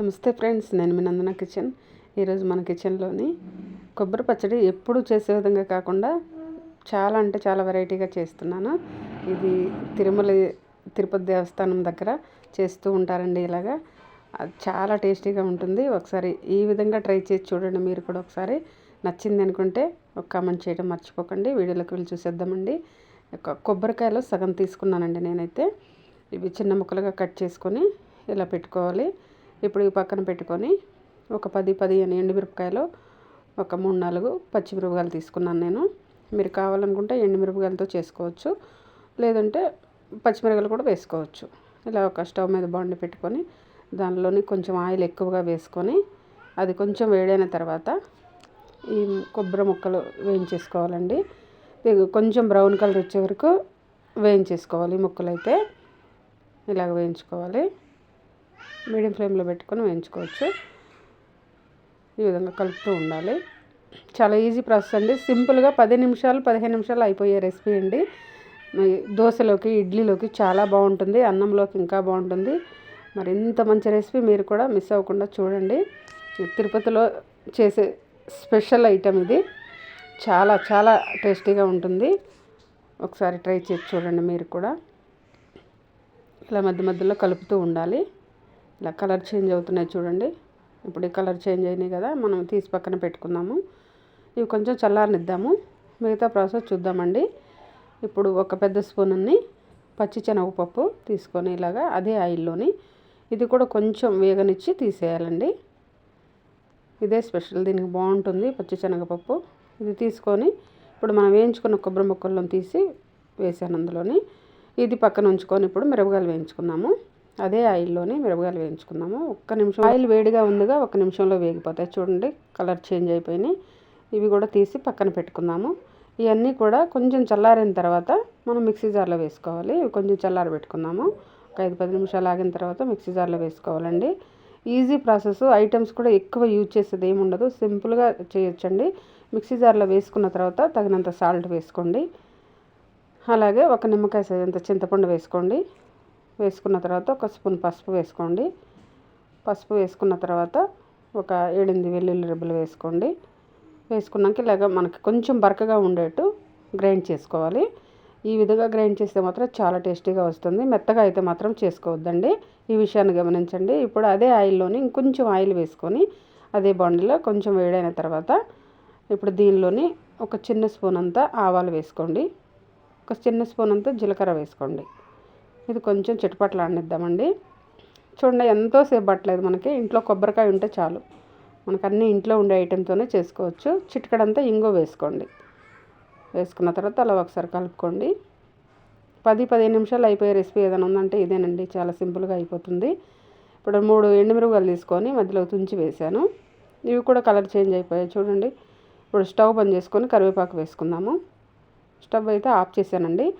నమస్తే ఫ్రెండ్స్ నేను మీ నందన కిచెన్. ఈరోజు మన కిచెన్లోని కొబ్బరి పచ్చడి ఎప్పుడు చేసే విధంగా కాకుండా చాలా అంటే చాలా వెరైటీగా చేస్తున్నాను. ఇది తిరుమల తిరుపతి దేవస్థానం దగ్గర చేస్తూ ఉంటారండి ఇలాగా. చాలా టేస్టీగా ఉంటుంది. ఒకసారి ఈ విధంగా ట్రై చేసి చూడండి మీరు కూడా ఒకసారి. నచ్చింది అనుకుంటే ఒక కామెంట్ చేయడం మర్చిపోకండి. వీడియోలోకి వెళ్ళి చూసేద్దామండి. కొబ్బరికాయలో సగం తీసుకున్నానండి నేనైతే. ఇవి చిన్న ముక్కలుగా కట్ చేసుకొని ఇలా పెట్టుకోవాలి. ఇప్పుడు ఈ పక్కన పెట్టుకొని ఒక పది పదిహేను ఎండుమిరపకాయలు ఒక మూడు నాలుగు పచ్చిమిరపకాయలు తీసుకున్నాను నేను. మీరు కావాలనుకుంటే ఎండుమిరపకాయలతో చేసుకోవచ్చు. లేదంటే పచ్చిమిరపకాయలు కూడా వేసుకోవచ్చు. ఇలా ఒక స్టవ్ మీద బాండి పెట్టుకొని దానిలోని కొంచెం ఆయిల్ ఎక్కువగా వేసుకొని అది కొంచెం వేడైన తర్వాత ఈ కొబ్బరి ముక్కలు వేయించేసుకోవాలండి. కొంచెం బ్రౌన్ కలర్ వచ్చే వరకు వేయించేసుకోవాలి. ముక్కలైతే ముక్కలు అయితే ఇలాగ వేయించుకోవాలి. మీడియం ఫ్లేమ్లో పెట్టుకొని వేయించుకోవచ్చు. ఈ విధంగా కలుపుతూ ఉండాలి. చాలా ఈజీ ప్రాసెస్ అండి. సింపుల్గా పది నిమిషాలు పదిహేను నిమిషాలు అయిపోయే రెసిపీ అండి. దోశలోకి ఇడ్లీలోకి చాలా బాగుంటుంది. అన్నంలోకి ఇంకా బాగుంటుంది. మరి ఇంత మంచి రెసిపీ మీరు కూడా మిస్ అవ్వకుండా చూడండి. తిరుపతిలో చేసే స్పెషల్ ఐటెం ఇది. చాలా చాలా టేస్టీగా ఉంటుంది. ఒకసారి ట్రై చేసి చూడండి మీరు కూడా. ఇలా మధ్య మధ్యలో కలుపుతూ ఉండాలి. ఇలా కలర్ చేంజ్ అవుతున్నాయి చూడండి. ఇప్పుడు ఈ కలర్ చేంజ్ అయినాయి కదా మనం తీసి పక్కన పెట్టుకుందాము. ఇవి కొంచెం చల్లారనిద్దాము. మిగతా ప్రాసెస్ చూద్దామండి. ఇప్పుడు ఒక పెద్ద స్పూన్ అన్ని పచ్చి శనగపప్పు తీసుకొని ఇలాగా అదే ఆయిల్లోని ఇది కూడా కొంచెం వేగనిచ్చి తీసేయాలండి. ఇదే స్పెషల్ దీనికి బాగుంటుంది పచ్చి శనగపప్పు. ఇది తీసుకొని ఇప్పుడు మనం వేయించుకున్న కొబ్బరి ముక్కల్లో తీసి వేసాను అందులోని. ఇది పక్కన ఉంచుకొని ఇప్పుడు మిరపకాయలు వేయించుకున్నాము అదే ఆయిల్లోనే మిరపకాయలు వేయించుకున్నాము ఒక్క నిమిషం ఆయిల్ వేడిగా ఉందిగా ఒక నిమిషంలో వేగిపోతాయి. చూడండి కలర్ చేంజ్ అయిపోయినాయి. ఇవి కూడా తీసి పక్కన పెట్టుకుందాము. ఇవన్నీ కూడా కొంచెం చల్లారిన తర్వాత మనం మిక్సీ జార్లో వేసుకోవాలి. ఇవి కొంచెం చల్లారి పెట్టుకుందాము. ఒక ఐదు పది నిమిషాలు ఆగిన తర్వాత మిక్సీ జార్లో వేసుకోవాలండి. Easy process. ఐటమ్స్ కూడా ఎక్కువ యూజ్ చేసేది ఏమి ఉండదు. సింపుల్గా చేయొచ్చండి. మిక్సీ జార్లో వేసుకున్న తర్వాత తగినంత సాల్ట్ వేసుకోండి. అలాగే ఒక నిమ్మకాయ సైజంత చింతపండు వేసుకోండి. వేసుకున్న తర్వాత ఒక స్పూన్ పసుపు వేసుకోండి. పసుపు వేసుకున్న తర్వాత ఒక ఏడెనిమిది వెల్లుల్లి రెబ్బలు వేసుకోండి. వేసుకున్నాక ఇలాగ మనకి కొంచెం బరకగా ఉండేట్టు గ్రైండ్ చేసుకోవాలి. ఈ విధంగా గ్రైండ్ చేస్తే మాత్రం చాలా టేస్టీగా వస్తుంది. మెత్తగా అయితే మాత్రం చేసుకోవద్దండి. ఈ విషయాన్ని గమనించండి. ఇప్పుడు అదే ఆయిల్లోని ఇంకొంచెం ఆయిల్ వేసుకొని అదే బండిలో కొంచెం వేడైన తర్వాత ఇప్పుడు దీనిలోని ఒక చిన్న స్పూన్ అంతా ఆవాలు వేసుకోండి. ఒక చిన్న స్పూన్ అంతా జీలకర్ర వేసుకోండి. ఇది కొంచెం చిటపట్లు ఆడిద్దామండి. చూడండి ఎంతోసేపు పట్టలేదు మనకి. ఇంట్లో కొబ్బరికాయ ఉంటే చాలు. మనకు అన్నీ ఇంట్లో ఉండే ఐటెంతోనే చేసుకోవచ్చు. చిటికడంతా ఇంగో వేసుకోండి. వేసుకున్న తర్వాత అలా ఒకసారి కలుపుకోండి. పది పదిహేను నిమిషాలు అయిపోయే రెసిపీ ఏదైనా ఉందంటే ఇదేనండి. చాలా సింపుల్గా అయిపోతుంది. ఇప్పుడు మూడు ఎండుమిరపకాయలు తీసుకొని మధ్యలో తుంచి వేసాను ఇవి కూడా కలర్ చేంజ్ అయిపోయాయి. చూడండి. ఇప్పుడు స్టవ్ బంద్ చేసుకొని కరివేపాకు వేసుకుందాము. స్టవ్ అయితే ఆఫ్ చేశానండి.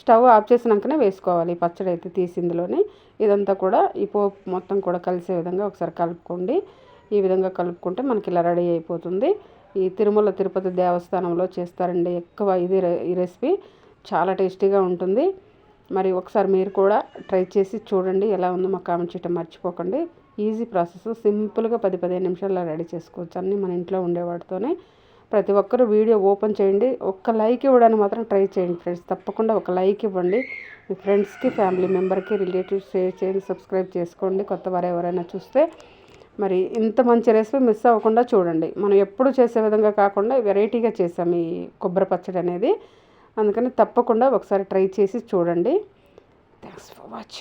స్టవ్ ఆఫ్ చేసినాకనే వేసుకోవాలి. పచ్చడి అయితే తీసిందులోని ఇదంతా కూడా ఈ పోపు మొత్తం కూడా కలిసే విధంగా ఒకసారి కలుపుకోండి. ఈ విధంగా కలుపుకుంటే మనకి ఇలా రెడీ అయిపోతుంది. ఈ తిరుమల తిరుపతి దేవస్థానంలో చేస్తారండి ఎక్కువ ఇది ఈ రెసిపీ. చాలా టేస్టీగా ఉంటుంది. మరి ఒకసారి మీరు కూడా ట్రై చేసి చూడండి ఎలా ఉందో మాకు కామెంట్ చేయటం మర్చిపోకండి. Easy process. సింపుల్గా పది పదిహేను నిమిషాల్లో రెడీ చేసుకోవచ్చు. అన్నీ మన ఇంట్లో ఉండేవాటితోనే. ప్రతి ఒక్కరూ వీడియో ఓపెన్ చేయండి. ఒక్క లైక్ ఇవ్వడానికి మాత్రం ట్రై చేయండి ఫ్రెండ్స్. తప్పకుండా ఒక లైక్ ఇవ్వండి. మీ ఫ్రెండ్స్కి ఫ్యామిలీ మెంబర్కి రిలేటివ్స్ షేర్ చేయండి సబ్స్క్రైబ్ చేసుకోండి. కొత్త వారు ఎవరైనా చూస్తే మరి ఇంత మంచి రెసిపీ మిస్ అవ్వకుండా చూడండి. మనం ఎప్పుడు చేసే విధంగా కాకుండా వెరైటీగా చేసాం ఈ కొబ్బరి పచ్చడి అనేది. అందుకని తప్పకుండా ఒకసారి ట్రై చేసి చూడండి. Thanks for watching.